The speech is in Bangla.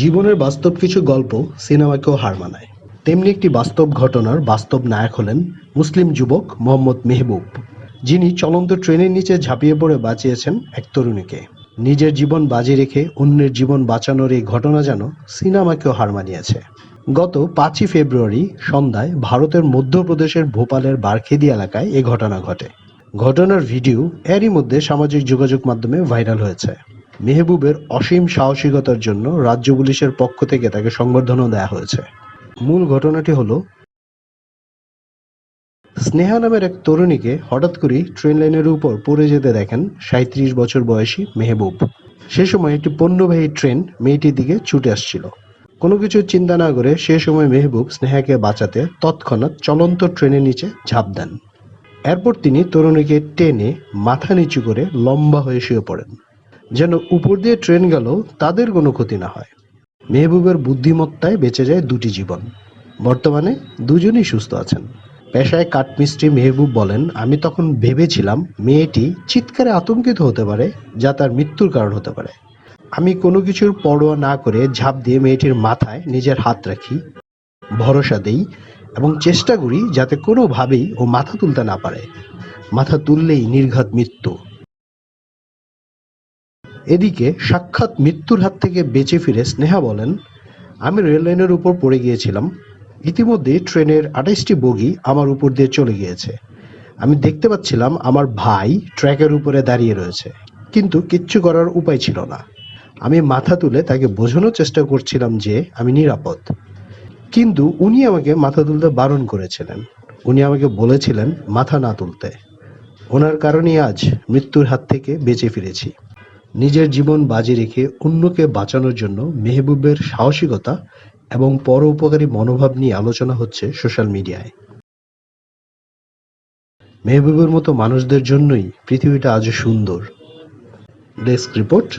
জীবনের বাস্তব কিছু গল্প সিনেমাকেও হার মানায়। তেমনি একটি বাস্তব ঘটনার বাস্তব নায়ক হলেন মুসলিম যুবক মোহাম্মদ মেহবুব, যিনি চলন্ত ট্রেনের নিচে ঝাঁপিয়ে পড়ে বাঁচিয়েছেন এক তরুণীকে। নিজের জীবন বাজি রেখে অন্যের জীবন বাঁচানোর এই ঘটনা যেন সিনেমাকেও হার মানিয়েছে। গত পাঁচই ফেব্রুয়ারি সন্ধ্যায় ভারতের মধ্যপ্রদেশের ভোপালের বারখেদি এলাকায় এ ঘটনা ঘটে। ঘটনার ভিডিও এরই মধ্যে সামাজিক যোগাযোগ মাধ্যমে ভাইরাল হয়েছে। মেহবুবের অসীম সাহসিকতার জন্য রাজ্য পুলিশের পক্ষ থেকে তাকে সংবর্ধনা দেওয়া হয়েছে। মূল ঘটনাটি হলো, স্নেহা নামের এক তরুণীকে হঠাৎ করেই ট্রেন লাইনের উপর পড়ে যেতে দেখেন সাঁত্রিশ বছর বয়সী মেহবুব। সে সময় একটি পণ্যবাহী ট্রেন মেয়েটির দিকে ছুটে আসছিল। কোনো কিছু চিন্তা না করে সে সময় মেহবুব স্নেহাকে বাঁচাতে তৎক্ষণাৎ চলন্ত ট্রেনের নিচে ঝাঁপ দেন। এরপর তিনি তরুণীকে টেনে মাথা নিচু করে লম্বা হয়ে শুয়ে পড়েন। যেন উপর দিয়ে ট্রেন গেল, তাদের কোনো ক্ষতি না হয়। মেহবুবের বুদ্ধিমত্তায় বেঁচে যায় দুটি জীবন। বর্তমানে দুজনেই সুস্থ আছেন। পেশায় কাঠমিস্ত্রি মেহবুব বলেন, আমি তখন ভেবেছিলাম মেয়েটি চিৎকারে আতঙ্কিত হতে পারে, যা তার মৃত্যুর কারণ হতে পারে। আমি কোনো কিছুর পরোয়া না করে ঝাঁপ দিয়ে মেয়েটির মাথায় নিজের হাত রাখি, ভরসা দেই এবং চেষ্টা করি যাতে কোনোভাবেই ও মাথা তুলতে না পারে। মাথা তুললেই নির্ঘাত মৃত্যু। এদিকে সাক্ষাৎ মৃত্যুর হাত থেকে বেঁচে ফিরে স্নেহা বলেন, আমি রেল লাইনের উপর পড়ে গিয়েছিলাম। ইতিমধ্যে ট্রেনের আঠাইশটি বগি আমার উপর দিয়ে চলে গিয়েছে। আমি দেখতে পাচ্ছিলাম আমার ভাই ট্র্যাকের উপরে দাঁড়িয়ে রয়েছে। কিন্তু কিচ্ছু করার উপায় ছিল না। আমি মাথা তুলে তাকে বোঝানোর চেষ্টা করছিলাম যে আমি নিরাপদ। কিন্তু উনি আমাকে মাথা তুলতে বারণ করেছিলেন। উনি আমাকে বলেছিলেন মাথা না তুলতে। ওনার কারণেই আজ মৃত্যুর হাত থেকে বেঁচে ফিরেছি। নিজের জীবন বাজি রেখে অন্যকে বাঁচানোর জন্য মেহবুবের সাহসিকতা এবং পরোপকারী মনোভাব নিয়ে আলোচনা হচ্ছে সোশ্যাল মিডিয়ায়। মেহবুবের মতো মানুষদের জন্যই পৃথিবীটা আজ সুন্দর। Desk report